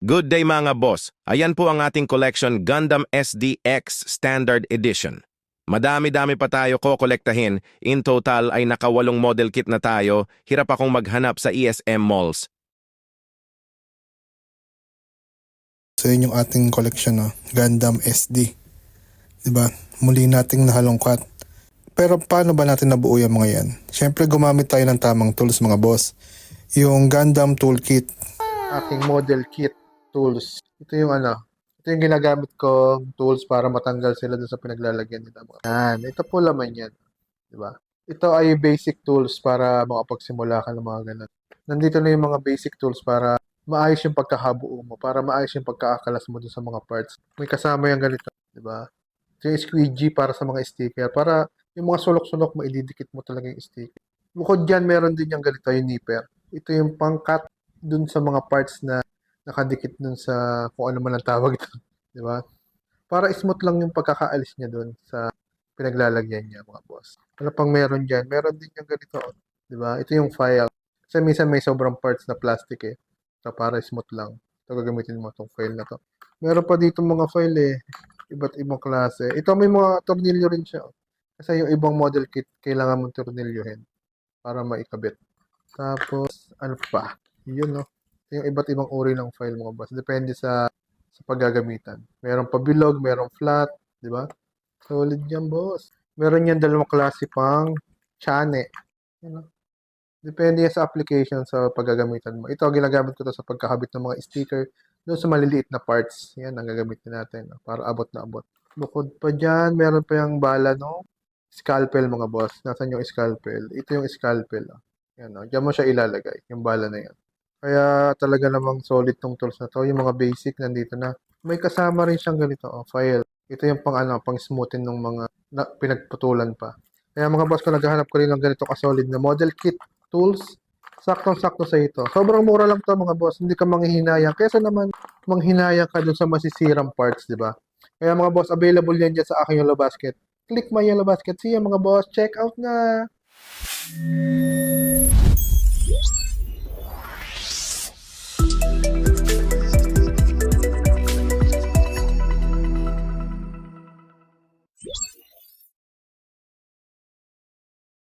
Good day mga boss. Ayan po ang ating collection Gundam SDX Standard Edition. Madami-dami pa tayo kokolektahin. In total ay nakawalong model kit na tayo. Hirap akong maghanap sa ESM malls. So yun yung ating collection, no? Gundam SD. 'Di ba? Muli nating nahalongkat. Pero paano ba natin nabuo yung mga yan? Siyempre gumamit tayo ng tamang tools mga boss. Yung Gundam Toolkit. Aking model kit tools. Ito yung ano, ito yung ginagamit ko tools para matanggal sila dun sa pinaglalagyan nila. Yan, ito po laman yan. 'Di ba? Ito ay basic tools para makapagsimula ka ng mga ganun. Nandito na yung mga basic tools para maayos yung pagkakabuo mo, para maayos yung pagkaakalas mo dun sa mga parts. May kasama yung ganito, di ba? Ito yung squeegee para sa mga sticker, para yung mga sulok-sulok mo, ididikit mo talaga yung sticker. Bukod dyan, meron din yung ganito, yung nipper. Ito yung pangkat dun sa mga parts na nakadikit dun sa kung ano man ang tawag ito, di ba? Para smooth lang yung pagkakaalis niya dun sa pinaglalagyan niya, mga boss. Ano pang meron dyan? Meron din yung ganito, di ba? Ito yung file. Kasi minsan may sobrang parts na plastic eh. So, para smooth lang. Ito gagamitin mo itong file na to. Meron pa dito mga file eh. Iba't ibang klase. Ito may mga tornilyo rin siya. oh. Kasi yung ibang model kit, kailangan mong tornilyohin para maikabit. Tapos, ano pa? Yun no. Yung iba't ibang uri ng file mga boss. Depende sa sa paggagamitan. Meron pa bilog, meron flat, di ba? Solid yan, boss. Meron yan dalawang klase pang chane. Yun, no? Depende yan sa application sa paggagamitan mo. Ito, ginagamit ko to sa pagkakabit ng mga sticker doon sa maliliit na parts. Yan ang gagamitin natin no? para abot na abot. Bukod pa dyan, meron pa yung bala, no? Scalpel, mga boss. Nasaan yung scalpel? Ito yung scalpel. Oh. Yan, no? Diyan mo siya ilalagay, yung bala na yan. Kaya talaga namang solid tong tools na to. Yung mga basic nandito na. May kasama rin siyang ganito, oh, file. Ito yung pang ano, pang smoothin ng mga na, pinagputulan pa. Kaya mga boss ko, naghahanap ko rin ng ganito kasolid na model kit tools, saktong-sakto sa ito. Sobrang mura lang to mga boss, hindi ka manghihinayang. Kesa naman manghinayang ka dun sa masisirang parts, di ba? Kaya mga boss, available yan dyan sa aking Yellow Basket. Click my Yellow Basket. See ya mga boss, check out na!